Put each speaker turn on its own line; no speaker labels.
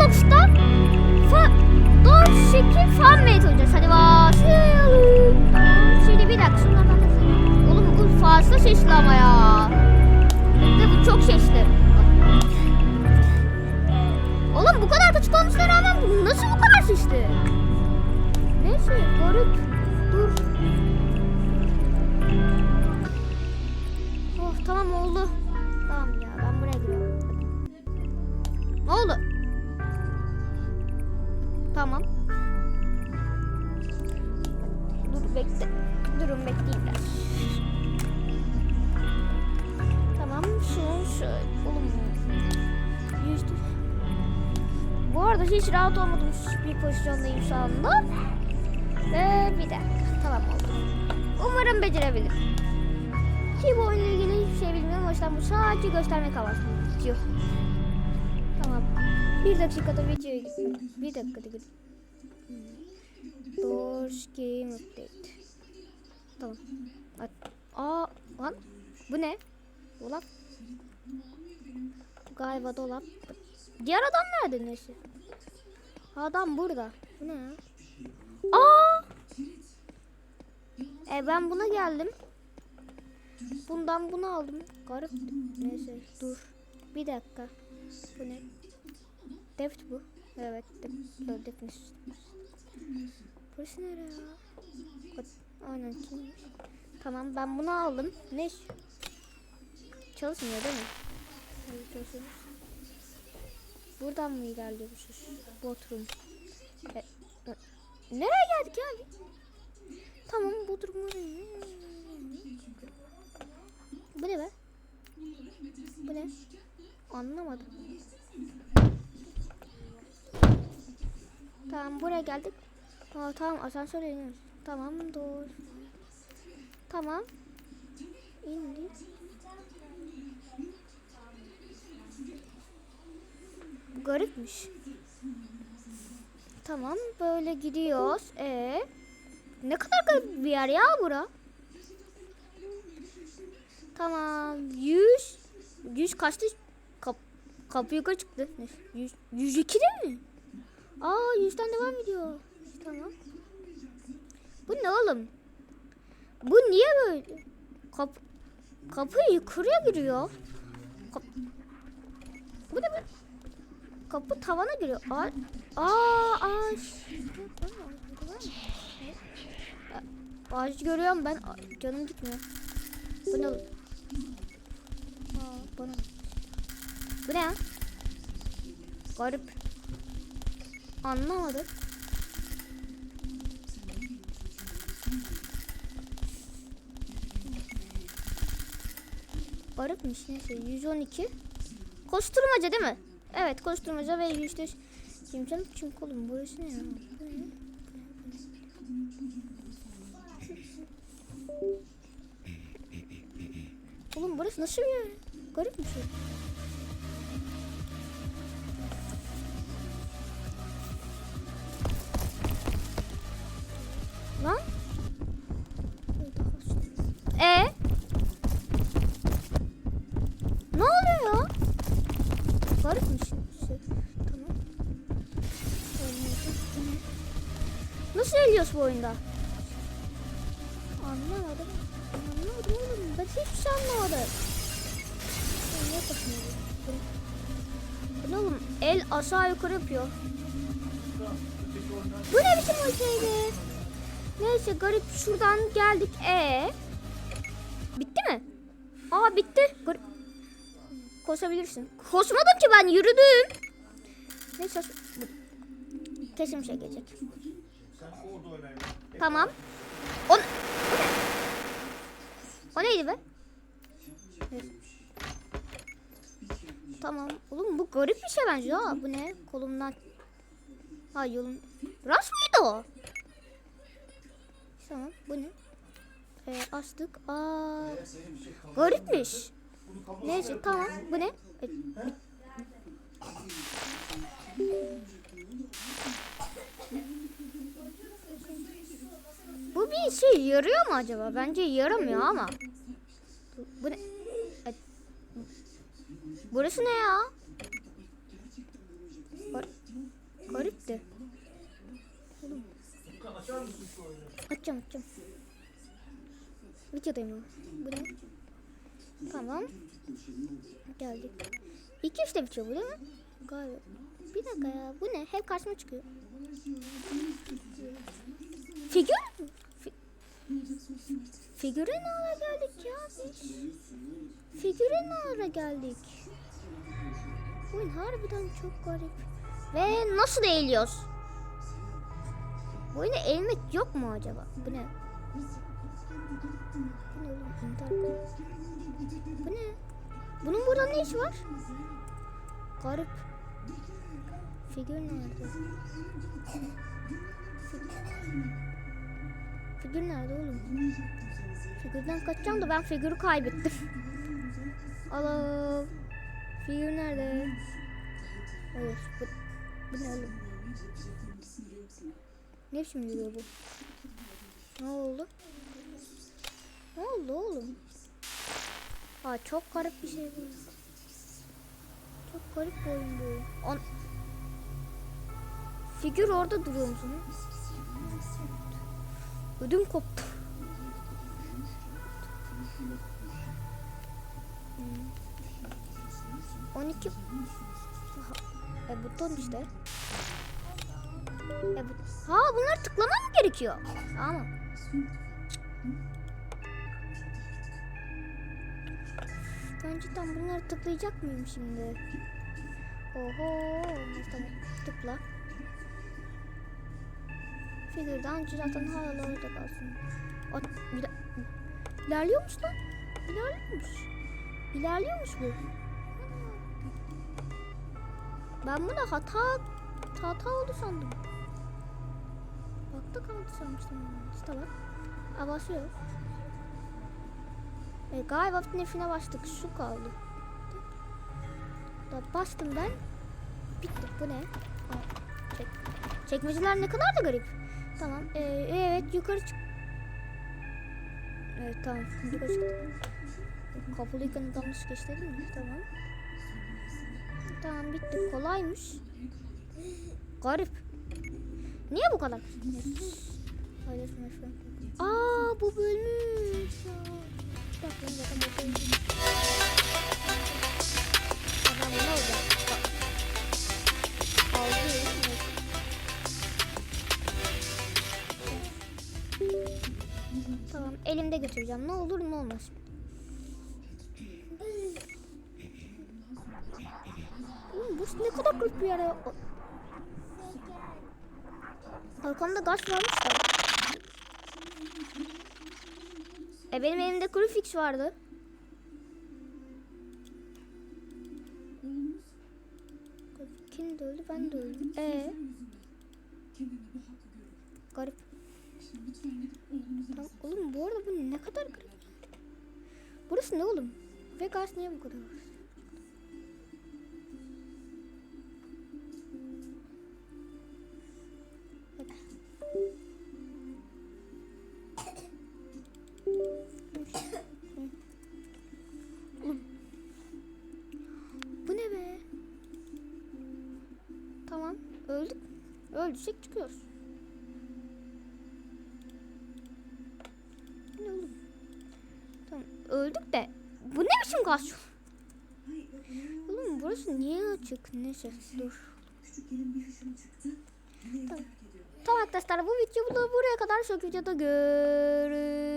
Roblox'ta fa doğru şekil fanmate olacağız. Hadi başlayalım. Şimdi bir dakika şunlardan da. Oğlum bu fazla sesli ama ya. Ve bu çok sesli. Tamam. Dur bekle. Durun bekleyin biraz. Tamam şunu şöyle. Oğlum. Yüzde. Bu arada hiç rahat olmadığım bir pozisyondayım şu anda. Ve bir dakika. Tamam oldu. Umarım becerebilirim. Ki bu oyunla ilgili hiçbir şey bilmiyorum. O yüzden bu sadece göstermek amaçlı video. Bir dakikada videoya gidiyorum. Bir dakikada gidiyorum. Doors Game Update. Tamam. At- Aa lan bu ne? Dolap. Galiba dolap. Diğer adam nerede neyse? Adam burada. Bu ne ya? Aa! E ben buna geldim. Bundan bunu aldım. Garip. Neyse dur. Bir dakika. Bu ne? Deft bu. Evet. Deft. Definiş. Burası nere ya? Aynen kimmiş? Tamam ben bunu aldım. Ne? Çalışmıyor değil mi? Evet. Buradan mı ilerliyormuşuz? Bodrum. E, e, nereye geldik ya? Tamam Bodrum oraya. Bu ne be? Bu ne? Anlamadım. Tamam buraya geldik. Aa, tamam asansöre iniyoruz. Tamam doğru. Tamam. İndik. Garipmiş. Tamam böyle gidiyoruz. Ee, ne kadar garip bir yer ya bura. Tamam 100 100 kaçtı? Kap, kapı yukarı çıktı. Ne? 100, 102 değil mi? Aa 100'den devam ediyor. Tamam. Bu ne oğlum? Bu niye böyle? Kap, kapı yukarıya giriyor. Kap, bu ne be? Kapı tavana giriyor. Aa, aa ağaç. Ağaç görüyorum ben. Canım gitmiyor. Bu ne? Aa. Bu ne ya? Garip. Anlamadım. Garipmiş neyse 112. Koşturmaca değil mi? Evet koşturmaca ve yüzde Şimdi canım çünkü oğlum burası ne ya? Oğlum burası nasıl bir yer? Garip bir şey. Garipmiş. Şey. Tamam. Olmadı. Bu ne? Nasıl eliyoruz bu oyunda? Anlamadım. Anlamadım oğlum. Ben hiçbir şey anlamadım. Bu ne? Bu oğlum? El aşağı yukarı yapıyor. Bu ne biçim o şeydi? Neyse garip şuradan geldik. E Bitti mi? Aa bitti. Garip. Koşabilirsin. Koşmadım ki ben yürüdüm. Neyse. Kesin şey gelecek. Tamam. O, o ne? O neydi be? Tamam. Oğlum bu garip bir şey bence ya. Bu ne? Kolumdan. Ha yolun. Rast mıydı o? Tamam. Bu ne? Ee, açtık. Aa, garipmiş. Neyse tamam. Bu ne? Bu bir şey yarıyor mu acaba? Bence yaramıyor ama. Bu ne? Burası ne ya? Gar- Garipti. Açacağım açacağım. Videodayım ama. Bu ne? Tamam. Geldik. İki işte bitiyor bu değil mi? Galiba. Bir dakika ya. Bu ne? Hep karşıma çıkıyor. Figür mü? Fi Figüre ne ara geldik ya biz? Figüre ne ara geldik? Oyun harbiden çok garip. Ve nasıl eğiliyoruz? Bu oyunda eğilmek yok mu acaba? Bu ne? Bu ne oğlum? Bu ne? Bunun burada ne işi var? Garip. Figür nerede? Figür nerede oğlum? Figürden kaçacağım da ben figürü kaybettim. Alo. Figür nerede? Evet. Bu, bu ne oğlum? Ne biçim yürüyor bu? Ne oldu? Ne oldu oğlum? Aa çok garip bir şey bu. Çok garip bir oyun bu. On... Figür orada duruyor musun? Ödüm koptu. Hmm. 12 Aha, e buton işte. E bu... Ha bunlar tıklamam mı gerekiyor? Ama. Ben cidden bunları tıklayacak mıyım şimdi? Oho. Tamam. Tıkla. Figürden zaten hala orada kalsın. At, ila- ilerliyormuş lan. İlerliyormuş. İlerliyormuş bu. Ben buna hata hata oldu sandım. Bakta kaldı sanmıştım. İşte bak. Basıyoruz. E, galiba nefine bastık. Şu kaldı. Da bastım ben. Bitti. Bu ne? Aa, çek. Çekmeceler ne kadar da garip. Tamam. Ee, evet yukarı çık. Evet tamam. Yukarı çıktı. Kapalıyken yanlış geçti değil mi? Tamam. Tamam bitti. Kolaymış. Garip. Niye bu kadar? Paylaşma şu an. Aa bu bölmüş. Tamam elimde götüreceğim. Ne olur ne olmaz. Bu ne kadar garip bir yer ya. O- Arkamda gaz varmış da. E benim elimde kuru fix vardı. Kim de öldü ben de öldüm. E garip. Tamam, oğlum bu arada bu ne kadar garip. Burası ne oğlum? Vegas niye bu kadar Öldüysek çıkıyoruz. Ne oğlum? Tamam öldük de bu ne biçim gaz? Oğlum burası niye açık? Neyse dur. Tamam. Tamam arkadaşlar bu video da buraya kadar. Sonraki videoda görüşürüz.